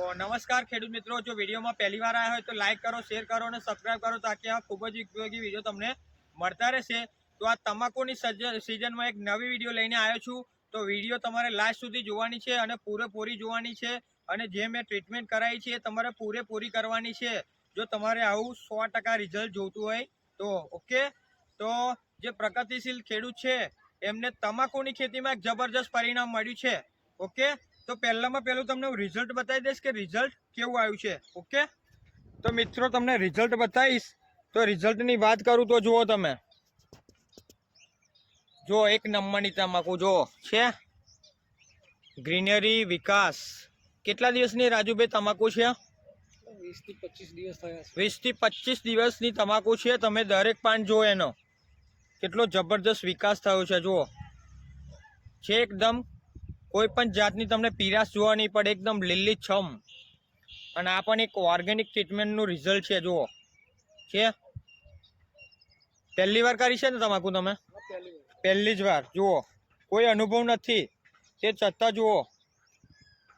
તો નમસ્કાર ખેડૂત મિત્રો, જો વિડીયોમાં પહેલી વાર આવ્યા હોય તો લાઈક કરો શેર કરો અને સબસ્ક્રાઈબ કરો તાકી આ ખૂબ જ ઉપયોગી વીડિયો તમને મળતા રહેશે. તો આ તમાકુની સિઝનમાં એક નવી વીડિયો લઈને આવ્યો છું. તો વીડિયો તમારે લાસ્ટ સુધી જોવાની છે અને પૂરેપૂરી જોવાની છે અને જે મેં ટ્રીટમેન્ટ કરાવી છે એ તમારે પૂરેપૂરી કરવાની છે. જો તમારે આવું સો રિઝલ્ટ જોતું હોય તો ઓકે તો જે પ્રગતિશીલ ખેડૂત છે એમને તમાકુની ખેતીમાં એક જબરજસ્ત પરિણામ મળ્યું છે. ઓકે તો પહેલામાં પહેલું તમને હું રિઝલ્ટ બતાવી દઈશ કે રિઝલ્ટ કેવું આવ્યું છે ઓકે તો મિત્રો તમને રિઝલ્ટ બતાવીશ. તો રિઝલ્ટની વાત કરું તો જુઓ તમે. જો એક નંબરની તમાકુ જો છે? ગ્રીનરી વિકાસ. કેટલા દિવસની રાજુભાઈ તમાકુ છે? વીસથી વીસથી પચીસ દિવસની તમાકુ છે. તમે દરેક પાન જુઓ એનો. કેટલો જબરજસ્ત વિકાસ થયો છે જુઓ. છે એકદમ કોઈ પણ જાતની તમને પીરાશ જોવા નહીં પડે, એકદમ લીલી છમ. અને આ પણ એક ઓર્ગેનિક ટ્રીટમેન્ટનું રિઝલ્ટ છે, જુઓ. છે? પહેલી વાર કરી છે ને તમાકુ તમે? પહેલી જ વાર, જુઓ. કોઈ અનુભવ નથી. તે છતાં જુઓ.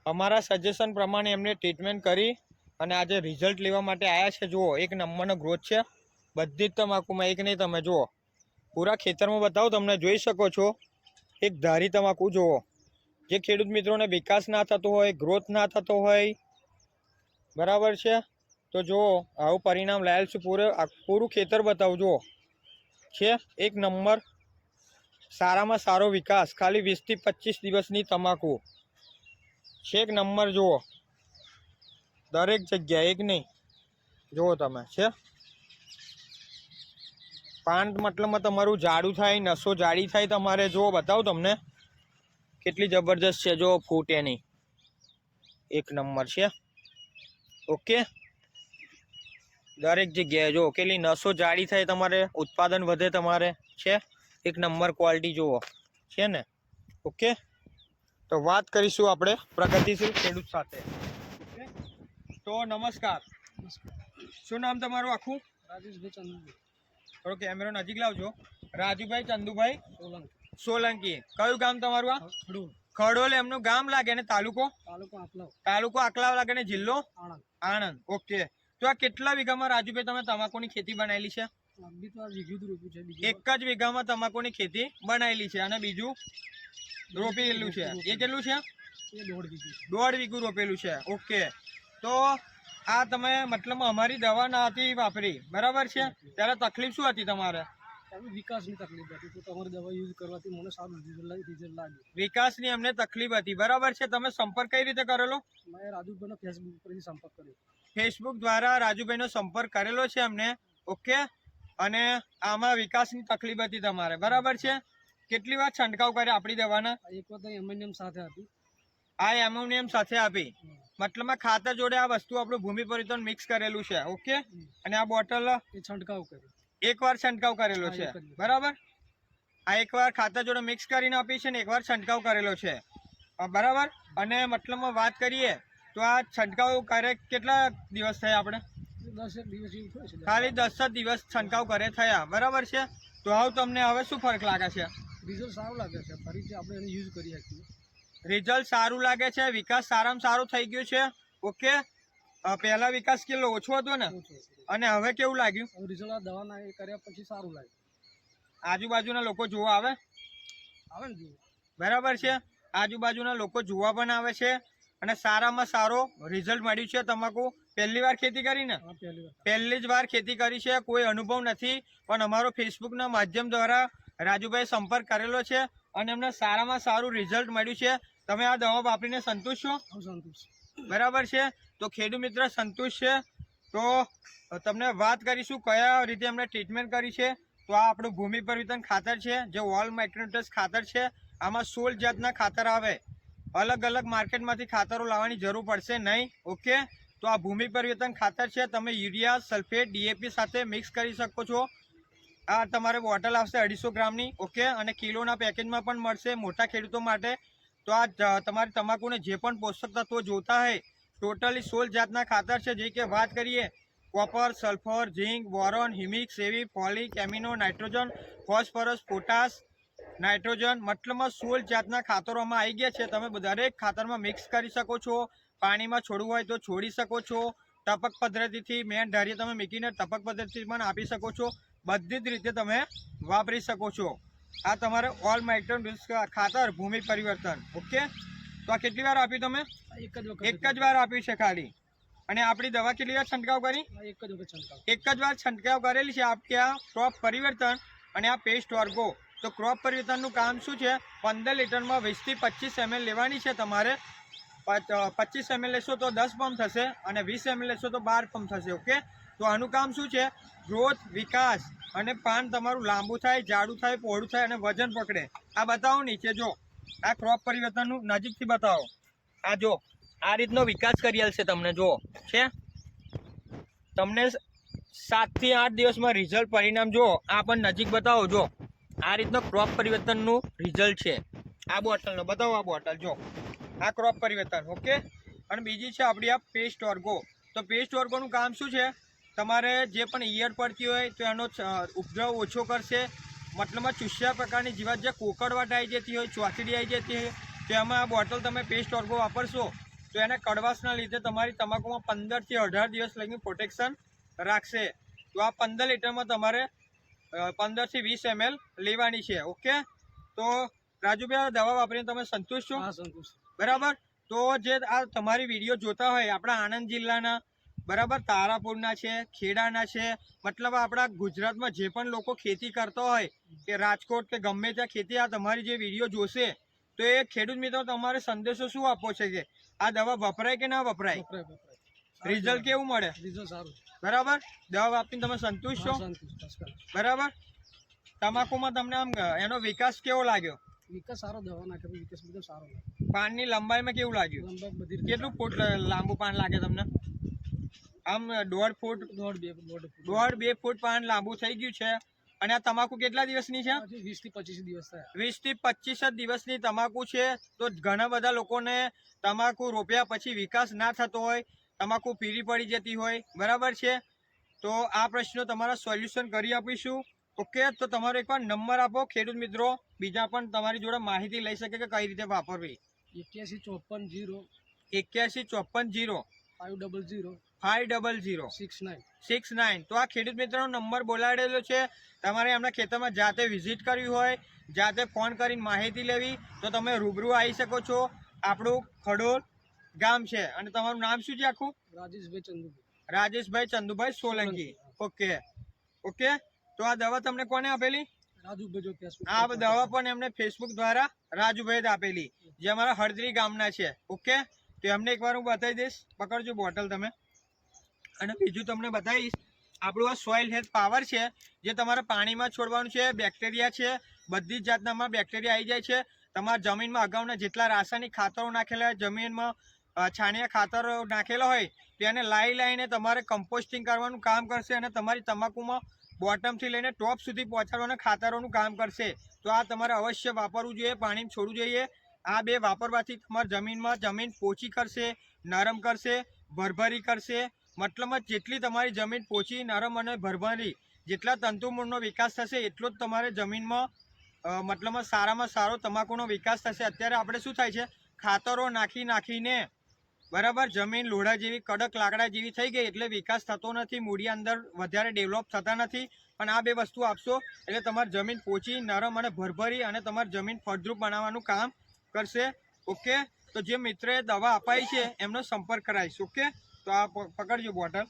અમારા સજેશન પ્રમાણે એમને ટ્રીટમેન્ટ કરી અને આજે રિઝલ્ટ લેવા માટે આવ્યા છે, જુઓ. એક નંબરનો ગ્રોથ છે. બધી જ તમાકુમાં, એક નહીં, તમે જુઓ. પૂરા ખેતરમાં બતાવો, તમને જોઈ શકો છો. એક ધારી તમાકુ, જુઓ. જે ખેડૂત મિત્રોને વિકાસ ના થતો હોય ગ્રોથ ના થતો હોય, બરાબર છે? તો જુઓ, આવું પરિણામ લાયેલ છે. પૂરે પૂરું ખેતર બતાવું જુઓ છે, એક નંબર. સારામાં સારો વિકાસ. ખાલી વીસથી પચીસ દિવસની તમાકુ. છે, એક નંબર, જુઓ. દરેક જગ્યાએ, એક નહીં. જુઓ તમે, છે? પાન મતલબમાં તમારું જાડું થાય, નસો જાડી થાય તમારે. જુઓ, બતાવું તમને. કેટલી જબરજસ્ત છે? જો ફૂટ એની એક નંબર છે. ઓકે. દરેક જગ્યાએ જો કેટલી નસો જાડી થાય તમારે ઉત્પાદન વધે તમારે છે? એક નંબર ક્વોલિટી જુઓ. છે ને? ઓકે. તો વાત કરીશું આપણે પ્રગતિશીલ ખેડૂત સાથે. ઓકે. તો નમસ્કાર. શું નામ તમારું આખું? રાજેશભાઈ ચંદુભાઈ. થોડો કેમેરો નજીક લાવજો. રાજુભાઈ ચંદુભાઈ. સોલંકી. સોલંકી. કયું ગામ તમારું આ? ખડોલ. એમનું ગામ લાગે ને તાલુકો? તાલુકો આકલાવ. લાગે ને જિલ્લો? આણંદ. ઓકે. તો આ કેટલા વીઘામાં રાજુભાઈ તમે તમાકુની ખેતી બનાવેલી છે? એક જ વીઘામાં તમાકુની ખેતી બનાવેલી છે અને બીજું રોપેલું છે. એ કેટલું છે? દોઢ વીઘું રોપેલું છે. ઓકે. તો આ તમે મતલબ અમારી દવા ના હતી વાપરી. બરાબર છે? ત્યારે તકલીફ શું હતી તમારે? વિકાસની તકલીફ હતી. તો તમારી દવા યુઝ કરવાથી મને સારું રિઝલ્ટ લાગ્યું વિકાસની અમને તકલીફ હતી. બરાબર છે? તમે સંપર્ક કઈ રીતે કરેલો? મેં રાજુભાઈનો ફેસબુક પરથી સંપર્ક કર્યો. ફેસબુક દ્વારા રાજુભાઈનો સંપર્ક કરેલો છે અમને. ઓકે અને આમાં વિકાસની તકલીફ હતી તમારે. બરાબર છે? કેટલી વાર છંટકાવ કર્યા આપણી દવાના? એક વખત એમોનિયમ સાથે આપી. આ એમોનિયમ સાથે આપી. મતલબમાં ખાતર જોડે આ વસ્તુ આપણું ભૂમિ પરિવર્તન મિક્સ કરેલું છે. ઓકે અને આ બોટલ છંટકાવ કર્યો. એકવાર છંટકાવ કરેલો છે. બરાબર? આ એકવાર ખાતર જોડે મિક્સ કરીને આપી છે ને એકવાર છંટકાવ કરેલો છે. બરાબર? અને મતલબમાં વાત કરીએ તો આ છંટકાવ કરે કેટલા દિવસ થયા આપણે? ખાલી દસ જ દિવસ છંટકાવ કરે થયા. બરાબર છે? તો હવે તમને હવે શું ફરક લાગે છે? રિઝલ્ટ સારું લાગે છે. ફરીથી આપણે એને યુઝ કરી શકીએ. રિઝલ્ટ સારું લાગે છે. વિકાસ સારામાં સારું થઈ ગયું છે. ઓકે પહેલા વિકાસ કેટલો ઓછો હતો ને? અને હવે કેવું લાગ્યું? રિઝલ્ટ દવા ના કર્યા પછી સારું લાગ્યું. આજુબાજુના લોકો જોવા આવે? આવે ને બરાબર છે? આજુબાજુના લોકો જોવા પણ આવે છે અને સારામાં સારો રિઝલ્ટ મળ્યું છે તમાકુ. પહેલી વાર ખેતી કરી ને? પહેલી જ વાર ખેતી કરી છે. કોઈ અનુભવ નથી. પણ અમારો ફેસબુકના માધ્યમ દ્વારા રાજુભાઈ સંપર્ક કરેલો છે અને એમને સારામાં સારું રિઝલ્ટ મળ્યું છે. તમે આ દવા વાપરીને સંતુષ્ટ છો. બરાબર છે? તો ખેડૂત મિત્ર સંતુષ્ટ છે. તો તમને વાત કરીશું કયા રીતે એમણે ટ્રીટમેન્ટ કરી છે. તો આ આપણું ભૂમિ પરિવર્તન ખાતર છે, જે ઓલ માઇક્રોન્યુટ્રસ ખાતર છે. આમાં સોળ જાતના ખાતર આવે. અલગ અલગ માર્કેટમાંથી ખાતરો લાવવાની જરૂર પડશે નહીં, ઓકે? તો આ ભૂમિ પરિવર્તન ખાતર છે, તમે યુરિયા, સલ્ફેટ ડીએપી સાથે મિક્સ કરી શકો છો. આ તમારે બોટલ આવશે અઢીસો ગ્રામની, ઓકે? અને કિલોના પેકેજમાં પણ મળશે મોટા ખેડૂતો માટે. તો આ તમારે તમાકુને જે પણ પોષક તત્વો જોતા હોય ટોટલી સોળ જાતના ખાતર છે. જે કે વાત કરીએ, copper, sulphur, zinc, boron, humic, seaweed, folic, amino, nitrogen, phosphorus, potash, nitrogen, મતલબમાં સોળ જાતના ખાતરોમાં આવી ગયા છે. તમે દરેક ખાતરમાં મિક્સ કરી શકો છો. પાણીમાં છોડવું હોય તો છોડી શકો છો. ટપક પદ્ધતિથી મેન ધારીએ તમે મૂકીને ટપક પદ્ધતિ પણ આપી શકો છો. બધી જ રીતે તમે વાપરી શકો છો. આ તમારે ઓલ માઇક્રોન ખાતર ભૂમિ પરિવર્તન. ઓકે? તો આ કેટલી વાર આપી તમે? એક જ વખત એક જ વાર આપી છે ખાલી. અને આપણી દવા કેટલી વાર છંટકાવ કરી? એક જ વખત છંટકાવ. એક જ વાર છંટકાવ કરેલી છે આપકે આ ક્રોપ પરિવર્તન અને આ પેસ્ટ વર્ગો તો ક્રોપ પરિવર્તનનું કામ શું છે? પંદર લીટરમાં વીસથી પચીસ એમએલ લેવાની છે તમારે. પચીસ એમએલ લેશો તો દસ પંપ થશે અને વીસ એમએલ લેશો તો બાર પંપ થશે ઓકે? તો આનું કામ શું છે? ગ્રોથ વિકાસ અને પાન તમારું લાંબુ થાય જાડું થાય પહોળું થાય અને વજન પકડે. આ બતાવો નીચે જો. આ ક્રોપ પરિવર્તનનું નજીકથી બતાવો. આ જો, આ રીતનો વિકાસ કરી છે તમને જો છે? તમને સાતથી આઠ દિવસમાં રિઝલ્ટ પરિણામ જો આ પણ નજીક બતાવો જો આ રીતનો ક્રોપ પરિવર્તનનું રિઝલ્ટ છે. આ બોટલનો, બતાવો આ બોટલ જો આ ક્રોપ પરિવર્તન, ઓકે? અને બીજી છે આપણી આ પેસ્ટ વર્ગો તો પેસ્ટ વર્ગોનું કામ શું છે? તમારે જે પણ ઈયર પડતી હોય તો એનો ઉપદ્રવ ઓછો કરશે મતલબમાં ચૂસ્યા પ્રકારની જીવાત જે કોકડવાટ આવી જતી હોય ચોથડી આવી જતી હોય તેમાં આ બોટલ તમે પેસ્ટ વર્ગો વાપરશો તો એને કડવાશના લીધે તમારી તમાકુમાં પંદરથી અઢાર દિવસ લગી પ્રોટેક્શન રાખશે. તો આ પંદર લીટરમાં તમારે પંદરથી વીસ એમએલ લેવાની છે ઓકે? તો રાજુભાઈ આ દવા વાપરીને તમે સંતુષ્ટ છો. બરાબર? તો જે આ તમારી વીડિયો જોતા હોય આપણા આણંદ જિલ્લાના બરાબર? તારાપુરના છે ખેડાના છે મતલબ આપણા ગુજરાતમાં જે પણ લોકો ખેતી કરતો હોય કે રાજકોટ કે ગમે ત્યાં ખેતી આ તમારી જે વીડિયો જોશે તો એ ખેડૂત મિત્રો તમારે સંદેશો શું આપવો છે કે આ દવા વપરાય કે ના વપરાય? રિઝલ્ટ કેવું મળે? રિઝલ્ટ સારું. બરાબર? દવા આપીને તમે સંતુષ્ટ છો. બરાબર? તમાકુમાં તમને આમ એનો વિકાસ કેવો લાગ્યો? વિકાસ સારો દવા નાખે વિકાસ બધો સારો. પાનની લંબાઈમાં કેવું લાગ્યું? કેટલું ફૂટ લાંબુ પાન લાગે તમને? આમ દોઢ ફૂટ દોઢ બે દોઢ ફૂટ. બે ફૂટ પાન લાંબુ થઈ ગયું છે. અને આ તમાકુ કેટલા દિવસની છે? વીસથી પચીસ દિવસ વીસથી પચીસ જ દિવસની તમાકુ છે. તો ઘણા બધા લોકોને તમાકુ રોપ્યા પછી વિકાસ ના થતો હોય તમાકુ પીરી પડી જતી હોય બરાબર છે? તો આ પ્રશ્નો તમારા સોલ્યુશન કરી આપીશું. ઓકે તો તમારો એકવાર નંબર આપો ખેડૂત મિત્રો. બીજા પણ તમારી જોડે માહિતી લઈ શકે કે કઈ રીતે વાપરવી. એક્યાસી ચોપન જીરો એક્યાસી ચોપન zero. Five double zero five double zero six nine six nine તો આ ખેડૂત મિત્રનો નંબર બોલાડેલો છે. તમારે એમના ખેતરમાં જાતે વિઝિટ કરવી હોય જાતે ફોન કરીને માહિતી લેવી તો તમે રૂબરૂ આવી શકો છો. આપણું ખડોલ ગામ છે. અને તમારું નામ શું છે આખું? રાજેશભાઈ ચંદુભાઈ. રાજેશભાઈ ચંદુભાઈ સોલંકી. ઓકે. ઓકે? તો આ દવા તમને કોને આપેલી? રાજુભાઈ આ દવા પણ એમને ફેસબુક દ્વારા રાજુભાઈ આપેલી. જે અમારા હળદરી ગામના છે. ઓકે? તો એમને એકવાર હું બતાવી દઈશ. પકડજો બોટલ તમે. અને બીજું તમને બતાવીશ, આપણું આ સોઇલ હેલ્થ પાવર છે, જે તમારે પાણીમાં છોડવાનું છે બેક્ટેરિયા છે, બધી જ જાતનામાં બેક્ટેરિયા આવી જાય છે. તમારા જમીનમાં અગાઉના જેટલા રાસાયણિક ખાતરો નાખેલા જમીનમાં છાણિયા ખાતરો નાખેલા હોય, તેને લાઈ લાઈને તમારે કમ્પોસ્ટિંગ કરવાનું કામ કરશે અને તમારી તમાકુમાં બોટમથી લઈને ટોપ સુધી પહોંચાડવાના ખાતરોનું કામ કરશે. તો આ તમારે અવશ્ય વાપરવું જોઈએ, પાણીમાં છોડવું જોઈએ. આ બે વાપરવાથી તમારી જમીનમાં જમીન પોચી કરશે, નરમ કરશે, ભરભરી કરશે મતલબમાં જેટલી તમારી જમીન પોચી નરમ અને ભરભરી જેટલા તંતુમૂળનો વિકાસ થશે, એટલો જ તમારે જમીનમાં મતલબમાં સારામાં સારો તમાકુનો વિકાસ થશે. અત્યારે આપણે શું થાય છે? ખાતરો નાખી નાખીને, બરાબર, જમીન લોઢા જેવી, કડક લાકડા જેવી થઈ ગઈ એટલે વિકાસ થતો નથી, મૂડી અંદર વધારે ડેવલપ થતા નથી. પણ આ બે વસ્તુ આપશો, એટલે તમારી જમીન પોચી નરમ અને ભરભરી અને તમારી જમીન ફળદ્રુપ બનાવવાનું કામ કરશે. ઓકે? તો જે મિત્રએ દવા અપાઈ છે, એમનો સંપર્ક કરાવીશ. ઓકે? તો આ પકડજો બોટલ.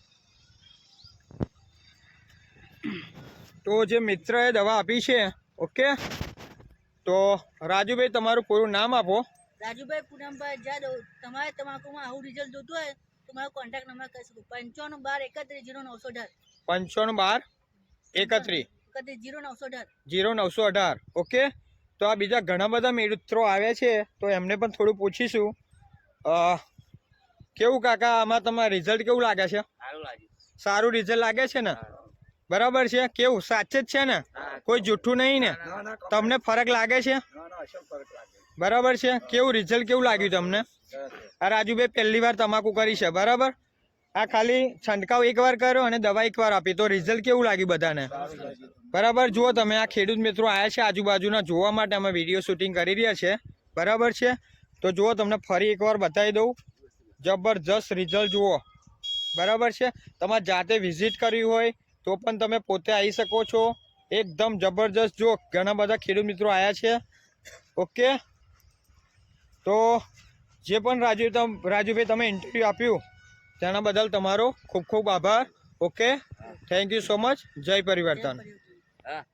તો જે મિત્રએ દવા આપી છે ઓકે? તો રાજુભાઈ તમારું પૂરું નામ આપો. રાજુભાઈ પૂનમભાઈ જાદવ તમારે તમાકુમાં આવું રિઝલ્ટ જોતું હોય તો મારો કોન્ટેક્ટ નંબર કહી શકું. પંચાણું બાર એકત્રીસ જીરો નવસો અઢાર. પંચાણું બાર એકત્રીસ. એકત્રીસ જીરો નવસો અઢાર. જીરો નવસો અઢાર. ઓકે? તો આ બીજા ઘણા બધા મિત્રો આવ્યા છે તો એમને પણ થોડું પૂછીશું. કેવું કાકા આમાં તમારે રિઝલ્ટ કેવું લાગે છે? સારું રિઝલ્ટ લાગે છે ને? બરાબર છે? કેવું? સાચે જ છે ને? કોઈ જૂઠું નહીં ને? તમને ફરક લાગે છે? બરાબર છે? કેવું રિઝલ્ટ કેવું લાગ્યું તમને? આ રાજુભાઈ પહેલી વાર તમાકુ કરી છે બરાબર? આ ખાલી છંટકાવ એકવાર કર્યો અને દવા એકવાર આપી. તો રિઝલ્ટ કેવું લાગ્યું બધાને? બરાબર? જુઓ તમે આ ખેડૂત મિત્રો આવ્યા છે આજુબાજુના જોવા માટે અમે વીડિયો શૂટિંગ કરી રહ્યા છે. બરાબર છે? તો જુઓ તમને ફરી એકવાર બતાવી દઉં. જબરજસ્ત રિઝલ્ટ જુઓ. બરાબર છે? તમારે જાતે વિઝિટ કરવી હોય તો પણ તમે પોતે આવી શકો છો. એકદમ જબરજસ્ત. જુઓ ઘણા બધા ખેડૂત મિત્રો આવ્યા છે. ઓકે તો જે પણ રાજુ રાજુભાઈ તમે ઇન્ટરવ્યૂ આપ્યું તેના બદલ તમારો ખૂબ ખૂબ આભાર. Okay thank you so much જય પરિવર્તન. પરિવર્તન.